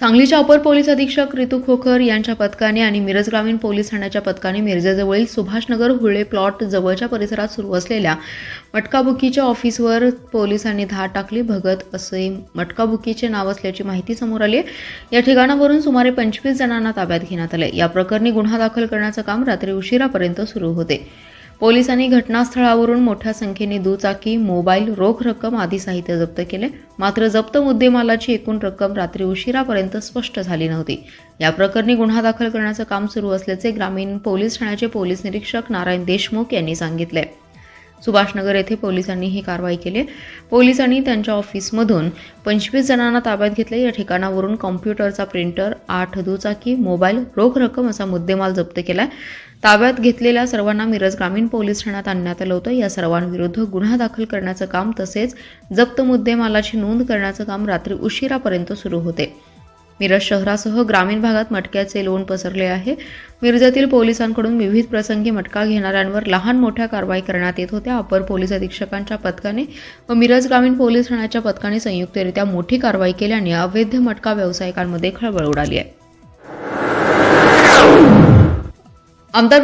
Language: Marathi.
सांगलीच्या अपर पोलीस अधीक्षक रितू खोखर यांच्या पथकाने आणि मिरज ग्रामीण पोलीस ठाण्याच्या पथकाने मिरजेजवळील सुभाषनगर हुळे प्लॉट जवळच्या परिसरात सुरू असलेल्या मटकाबुकीच्या ऑफिसवर पोलिसांनी धाड टाकली. भगत असे मटकाबुकीचे नाव असल्याची माहिती समोर आली या ठिकाणावरून सुमारे पंचवीस जणांना ताब्यात घेण्यात आले. या प्रकरणी गुन्हा दाखल करण्याचं काम रात्री उशिरापर्यंत सुरू होते. पोलिसांनी घटनास्थळावरून मोठ्या संख्येने दुचाकी मोबाईल रोख रक्कम आदी साहित्य जप्त केले. मात्र जप्त मुद्देमालाची एकूण रक्कम रात्री उशिरापर्यंत स्पष्ट झाली नव्हती. या प्रकरणी गुन्हा दाखल करण्याचं काम सुरू असल्याचे ग्रामीण पोलीस ठाण्याचे पोलीस निरीक्षक नारायण देशमुख यांनी सांगितले. सुभाषनगर येथे पोलिसांनी ही कारवाई केली. पोलिसांनी त्यांच्या ऑफिसमधून पंचवीस जणांना ताब्यात घेतले. या ठिकाणावरून कॉम्प्युटरचा प्रिंटर आठ दुचाकी मोबाईल रोख रक्कम असा मुद्देमाल जप्त केला ताब्यात घेतलेल्या सर्वांना मिरज ग्रामीण पोलीस ठाण्यात आणण्यात आलं होतं. या सर्वांविरुद्ध गुन्हा दाखल करण्याचं काम तसेच जप्त मुद्देमालाची नोंद करण्याचं काम रात्री उशिरापर्यंत सुरू होते. मिरज शहरासह ग्रामीण भागात मटक्याचे लोण पसरले आहे. मिरजातील पोलिसांकडून विविध प्रसंगी मटका घेणाऱ्यांवर लहान मोठ्या कारवाई करण्यात येत होत्या. अपर पोलीस अधीक्षकांच्या पथकाने व मिरज ग्रामीण पोलीस ठाण्याच्या पथकाने संयुक्तरित्या मोठी कारवाई केल्याने अवैध मटका व्यावसायिकांमध्ये खळबळ उडाली आहे. आमदार